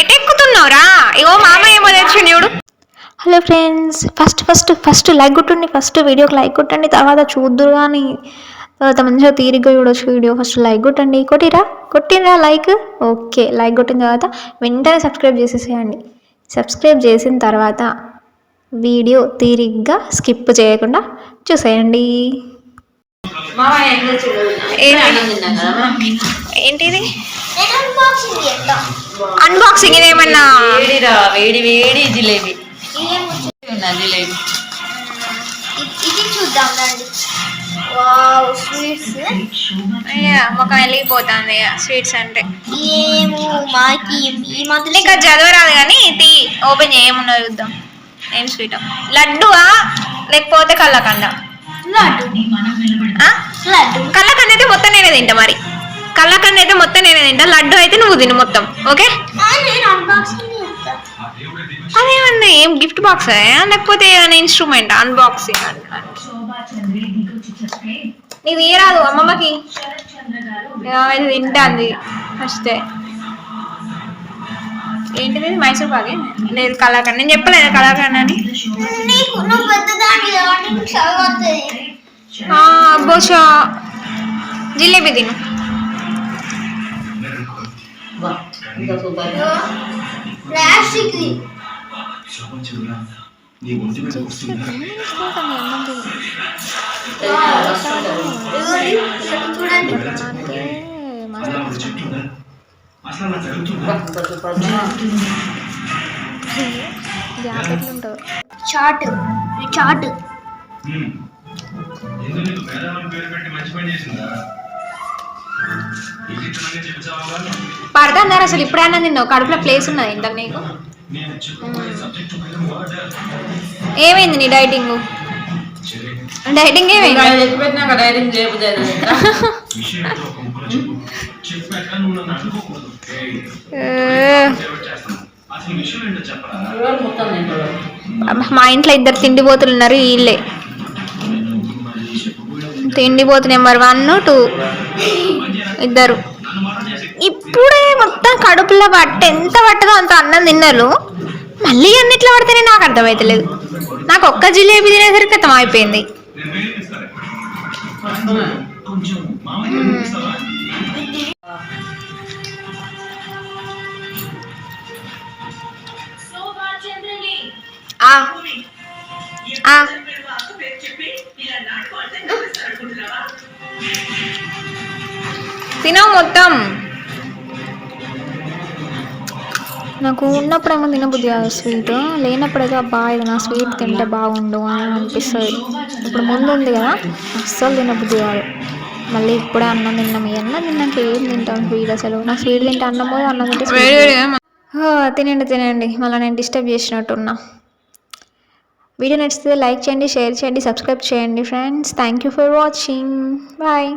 ఎటు ఎక్కుతున్నావురా ఇగో మామ ఏమో తెచ్చిండు చూడు. Hello friends first first first like కొట్టండి ఫస్ట్ వీడియోకి లైక్ కొట్టండి తర్వాత చూద్దురు కానీ తర్వాత మంచిగా తీరిగ్గా చూడొచ్చు వీడియో. ఫస్ట్ లైక్ కొట్టండి. కొట్టిరా? కొట్టిరా లైక్? ఓకే లైక్ కొట్టిన తర్వాత వెంటనే సబ్స్క్రైబ్ చేసేసేయండి. సబ్స్క్రైబ్ చేసిన తర్వాత వీడియో తీరిగ్గా స్కిప్ చేయకుండా చూసేయండి. ఏంటిది? అన్బాక్సింగ్ ఇదేమన్నా? వేడిరా వేడి వేడి జిలేబీ. ఇదేం ఉన్నా జిలేబీ. ఇది చూద్దాం రండి వావ్ స్వీట్స్ వెళ్ళిపోతుంది స్వీట్స్ అంటే. ఏమో మాకి ఈ మధ్య అది చదవరాదు కానీ తీ ఓపెన్ చేయమున్నా చూద్దాం. ఏం స్వీట్ లడ్డువా? లేకపోతే కళ్ళకండ? లడ్డు. కళ్ళకండ అయితే మొత్తం నేనే తింటా మరి. కళ్ళకండ అయితే మొత్తం నేనే తింటా. లడ్డు అయితే నువ్వు తిను మొత్తం ఓకే? అదేమన్నా ఏం గిఫ్ట్ బాక్స్ లేకపోతే ఏమైనా ఇన్స్ట్రుమెంట్ అన్బాక్సింగ్ నీది ఏ రాదు అమ్మమ్మకి. తింటాంది ఫస్ట్. ఏంటిది మైసూర్ బాగే లేదు కళాకండ నేను చెప్పలేదు కళాకండ అని? బహుశా జిలేబీ తిను. బా, ఇంకా సూపర్ ప్లాస్టిక్ ప్రపంచంలో నీ ఒంటి మీద వస్తుందా చాట్ చాట్. ఎందుకు పేరు పెట్టి మంచి పని చేసిందా పడతాందారు అసలు. ఇప్పుడైనా తిన్నావు కడుపులో ప్లేస్ ఉన్నది ఇంతకు నీకు? ఏమైంది నీ డైటింగ్ డైటింగ్ ఏమైంది? మా ఇంట్లో ఇద్దరు తిండిపోతులు ఉన్నారు వీళ్ళే. మరి తిండిపోతు నెంబర్ వన్ టూ. ఇద్దరు. ఇప్పుడే మొత్తం కడుపులో పట్ట ఎంత పట్టదో అంత అన్నం తిన్నారు. మళ్ళీ అన్నిట్లో పడితేనే నాకు అర్థమవుతలేదు నాకు ఒక్క జిలేబీ తినేసరికి అర్థం అయిపోయింది. ఆ. ఆ. తినవు మొత్తం. నాకు ఉన్నప్పుడేమో తినబుద్ధి కాదు స్వీట్ లేనప్పుడైతే అబ్బా ఇది నా స్వీట్ తింటే బాగుండు అని అనిపిస్తుంది. ఇప్పుడు ముందు ఉంది కదా అస్సలు తినబుద్ధి కాదు. మళ్ళీ ఇప్పుడే అన్నం తిన్నాం. ఈ అన్నం తిన్నాక ఏం తింటాం స్వీట్ అసలు? నాకు స్వీట్ తింటే అన్నం పోదు అన్నం తింటే తినండి తినండి. మళ్ళీ నేను డిస్టర్బ్ చేసినట్టున్నా. వీడియో నచ్చితే లైక్ చేయండి షేర్ చేయండి సబ్స్క్రైబ్ చేయండి friends thank you for watching bye